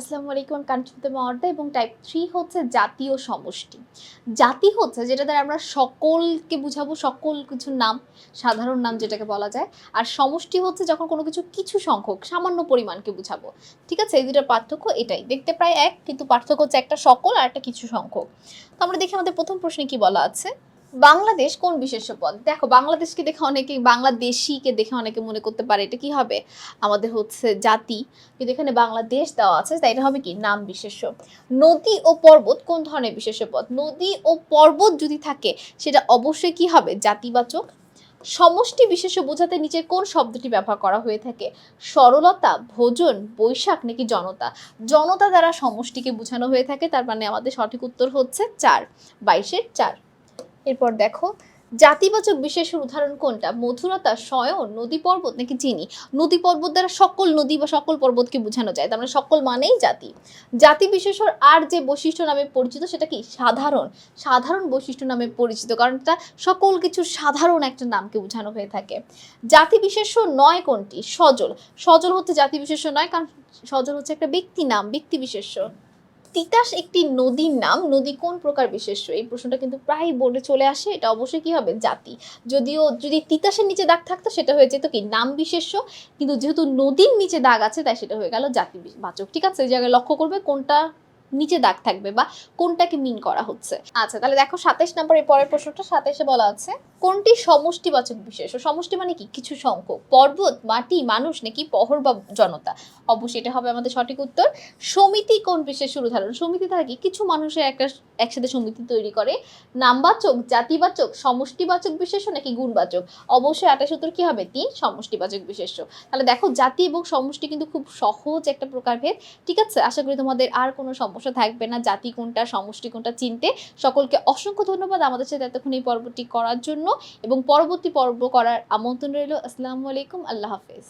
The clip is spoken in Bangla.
আসসালামু আলাইকুম, আমি কাঞ্চনতে মর্দা এবং টাইপ থ্রি হচ্ছে জাতীয় সমষ্টি। জাতি হচ্ছে যেটা দ্বারা আমরা সকলকে বুঝাবো, সকল কিছুর নাম, সাধারণ নাম যেটাকে বলা যায়। আর সমষ্টি হচ্ছে যখন কোনো কিছু কিছু সংখ্যক, সামান্য পরিমাণকে বুঝাবো। ঠিক আছে? এই দুটার পার্থক্য এটাই। দেখতে প্রায় এক, কিন্তু পার্থক্য হচ্ছে একটা সকল আর একটা কিছু সংখ্যক। তো আমরা দেখি আমাদের প্রথম প্রশ্নে কি বলা আছে? বাংলাদেশ কোন বিশেষ্য পদ দেখো, বাংলাদেশকে দেখে অনেকে বাংলাদেশিকে দেখে অনেকে মনে করতে পারে, এটা কি হবে? আমাদের হচ্ছে জাতি, কিন্তু এখানে বাংলাদেশ দেওয়া আছে, তাই এটা হবে কি? নাম বিশেষ্য নদী ও পর্বত কোন ধরনের বিশেষ্য পদ নদী ও পর্বত যদি থাকে, সেটা অবশ্যই কি হবে? জাতিবাচক। সমষ্টি বিশেষ্য বোঝাতে নিচের কোন শব্দটি ব্যবহার করা হয়ে থাকে? সরলতা, ভোজন, বৈশাখ নাকি জনতা? জনতা দ্বারা সমষ্টিকে বোঝানো হয়ে থাকে, তার মানে আমাদের সঠিক উত্তর হচ্ছে চার, বাইশের চার। এরপর দেখো, জাতিবাচক বিশেষের উদাহরণ কোনটা? মধুরতা স্বয়ং, নদী পর্বত নাকি চিনি? নদী পর্বত দ্বারা সকল নদী বা সকল পর্বতকে বোঝানো যায়, তার মানে সকল মানেই জাতি। জাতি বিশেষর আর যে বৈশিষ্ট্য নামে পরিচিত সেটা কি? সাধারণ। সাধারণ বৈশিষ্ট্য নামে পরিচিত, কারণ এটা সকল কিছু সাধারণ একটা নামকে বোঝানো হয়ে থাকে। জাতি বিশেষ্য নয় কোনটি? সজল। সজল হচ্ছে জাতি বিশেষ্য নয়, কারণ সজল হচ্ছে একটা ব্যক্তি নাম, ব্যক্তি বিশেষ্য। তিতাস একটি নদীর নাম। নদী কোন প্রকার বিশেষ্য? এই প্রশ্নটা কিন্তু প্রায় বোর্ডে চলে আসে। এটা অবশ্যই কি হবে? জাতি। যদিও যদি তিতাসের নিচে দাগ থাকতো, সেটা হয়ে যেত কি? নাম বিশেষ্য। কিন্তু যেহেতু নদীর নিচে দাগ আছে, তাই সেটা হয়ে গেল জাতি বাচক। ঠিক আছে? এই জায়গায় লক্ষ্য করবে কোনটা নিচে দাগ থাকবে বা কোনটাকে মিন করা হচ্ছে। আচ্ছা তাহলে দেখো সাতাইশ নম্বরের পরের প্রশ্নটা সাতাইশে বলা আছে। কোনটি সমষ্টিবাচক বিশেষ? সমষ্টি মানে কি? কিছু সংখ্যক। পর্বত, মাটি, মানুষ নাকি পহর বা জনতা? অবশ্যই এটা হবে আমাদের সঠিক উত্তর। সমিতি কোন বিশেষের উদাহরণ? সমিতি তারা কি কিছু মানুষের একটা একসাথে সমিতি তৈরি করে? নামবাচক, জাতিবাচক, সমষ্টিবাচক বিশেষ্য নাকি গুণবাচক? অবশ্যই আঠাশ উত্তর কি হবে? তিন সমষ্টিবাচক বিশেষ্য তাহলে দেখো জাতি এবং সমষ্টি কিন্তু খুব সহজ একটা প্রকারভেদ। ঠিক আছে? আশা করি তোমাদের আর কোনো সমস্যা থাকবে না, জাতি কোনটা, সমষ্টি কোনটা চিনতে। সকলকে অসংখ্য ধন্যবাদ আমাদের সাথে এতক্ষণ এই পর্বটি করার জন্য এবং পরবর্তী পর্ব করার আমন্ত্রণ রইল। আসসালামু আলাইকুম, আল্লাহ হাফেজ।